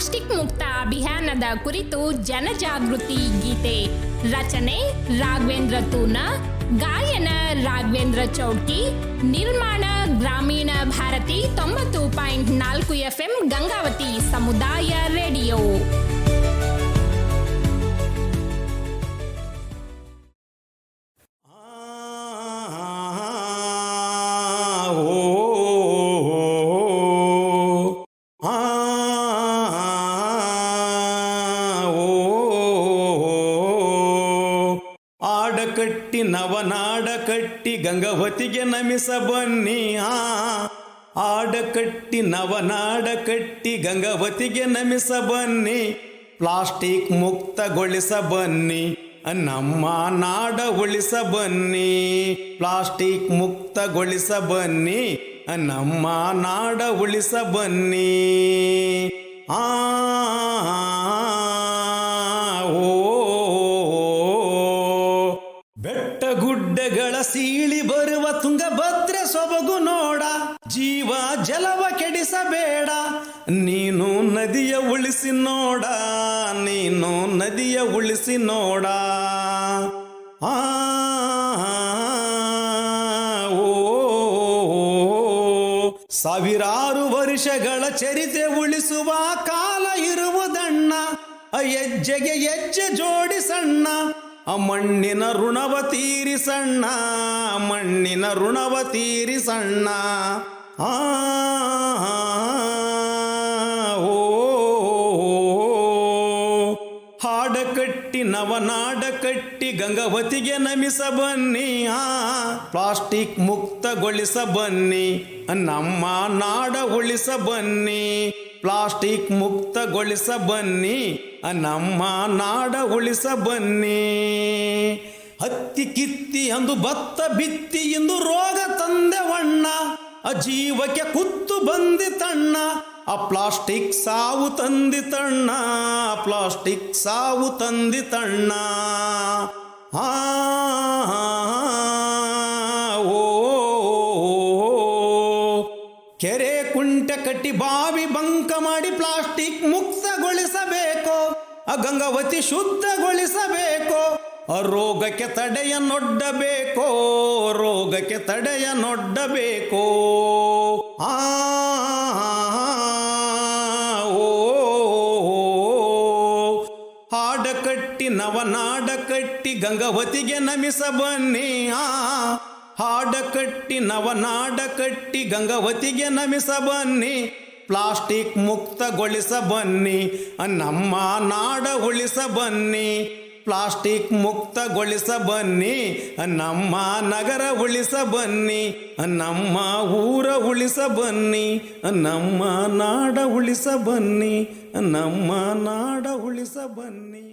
Plastic ಮುಕ್ತ ಅಭಿಯಾನದ ಕುರಿತು ಜನಜಾಗೃತಿ ಗೀತೆ. ರಚನೆ ರಾಘವೇಂದ್ರ ತೂನ, ಗಾಯನ ರಾಘವೇಂದ್ರ ಚೌಟಿ ನಿರ್ಮಾಣ ಗ್ರಾಮೀಣ ಭಾರತಿ ತೊಂಬತ್ತು ಪಾಯಿಂಟ್ ನಾಲ್ಕು ಎಫ್ಎಂ ಗಂಗಾವತಿ ಸಮುದಾಯ ರೇಡಿಯೋ. ಆಡಕಟ್ಟಿ ನವನಾಡ ಕಟ್ಟಿ ಗಂಗವತಿಗೆ ನಮಿಸ ಬನ್ನಿ ಆ ಆಡಕಟ್ಟಿ ನವನಾಡ ಕಟ್ಟಿ ಗಂಗವತಿಗೆ ನಮಿಸ ಬನ್ನಿ ಪ್ಲಾಸ್ಟಿಕ್ ಮುಕ್ತಗೊಳಿಸ ಬನ್ನಿ ನಮ್ಮ ನಾಡ ಉಳಿಸ ಬನ್ನಿ ಪ್ಲಾಸ್ಟಿಕ್ ಮುಕ್ತಗೊಳಿಸ ಬನ್ನಿ ನಮ್ಮ ನಾಡ ಉಳಿಸ ಬನ್ನಿ ಆ ಗುಡ್ಡಗಳ ಸೀಳಿ ಬರುವ ತುಂಗಭದ್ರೆ ಸೊಬಗು ನೋಡ. ಜೀವ ಜಲವ ಕೆಡಿಸಬೇಡ. ನೀನು ನದಿಯ ಉಳಿಸಿ ನೋಡ. ನೀನು ನದಿಯ ಉಳಿಸಿ ನೋಡ. ಆ ಸಾವಿರಾರು ವರ್ಷಗಳ ಚರಿತೆ ಉಳಿಸುವ ಕಾಲ ಇರುವುದಣ್ಣ. ಹೆಜ್ಜೆಗೆ ಹೆಜ್ಜೆ ಜೋಡಿಸಣ್ಣ ಮಣ್ಣಿನ ಋಣವ ತೀರಿಸಣ್ಣ ಮಣ್ಣಿನ ಋಣವ ತೀರಿಸಣ್ಣ ಆ ಕಟ್ಟಿ ನವನಾಡ ಕಟ್ಟಿ ಗಂಗವತಿಗೆ ನಮಿಸ ಬನ್ನಿ ಆ ಪ್ಲಾಸ್ಟಿಕ್ ಮುಕ್ತಗೊಳಿಸ ಬನ್ನಿ ನಮ್ಮ ನಾಡ ಉಳಿಸ ಬನ್ನಿ ಪ್ಲಾಸ್ಟಿಕ್ ಮುಕ್ತಗೊಳಿಸ ಬನ್ನಿ ನಮ್ಮ ನಾಡ ಉಳಿಸ ಬನ್ನಿ ಹತ್ತಿ ಕಿತ್ತಿ ಅಂದು ಭತ್ತ ಬಿತ್ತಿ ಎಂದು ರೋಗ ತಂದೆವಣ್ಣ ಅಜೀವಕ್ಕೆ ಜೀವಕ್ಕೆ ಕುತ್ತು ಬಂದಿತಣ್ಣ ಆ ಪ್ಲಾಸ್ಟಿಕ್ ಸಾವು ತಂದಿ ತಣ್ಣ, ಪ್ಲಾಸ್ಟಿಕ್ ಸಾವು ತಂದಿ ತಣ್ಣ. ಆ ಓ, ಕೆರೆ ಕುಂಟೆ ಕಟ್ಟಿ ಬಾವಿ ಬಂಕ ಮಾಡಿ ಪ್ಲಾಸ್ಟಿಕ್ ಮುಕ್ತಗೊಳಿಸಬೇಕು, ಆ ಗಂಗಾವತಿ ಶುದ್ಧಗೊಳಿಸಬೇಕು, ಆ ರೋಗಕ್ಕೆ ನೊಡ್ಡಬೇಕೋ, ರೋಗಕ್ಕೆ ತಡೆಯ ನೊಡ್ಡಬೇಕೋ. ಆ ನವನಾಡ ಕಟ್ಟಿ ಗಂಗಾವತಿಗೆ ನಮಿಸ ಬನ್ನಿ ಆ, ಹಾಡ ಕಟ್ಟಿ ನವನಾಡ ಕಟ್ಟಿ ಗಂಗಾವತಿಗೆ ನಮಿಸ ಬನ್ನಿ ಪ್ಲಾಸ್ಟಿಕ್ ಮುಕ್ತಗೊಳಿಸ ಬನ್ನಿ ನಮ್ಮ ನಾಡ ಉಳಿಸ ಬನ್ನಿ ಪ್ಲಾಸ್ಟಿಕ್ ಮುಕ್ತಗೊಳಿಸ ಬನ್ನಿ ನಮ್ಮ ನಗರ ಉಳಿಸ ಬನ್ನಿ ನಮ್ಮ ಊರ ಉಳಿಸ ಬನ್ನಿ ನಮ್ಮ ನಾಡ ಉಳಿಸ ಬನ್ನಿ ನಮ್ಮ ನಾಡ ಉಳಿಸ ಬನ್ನಿ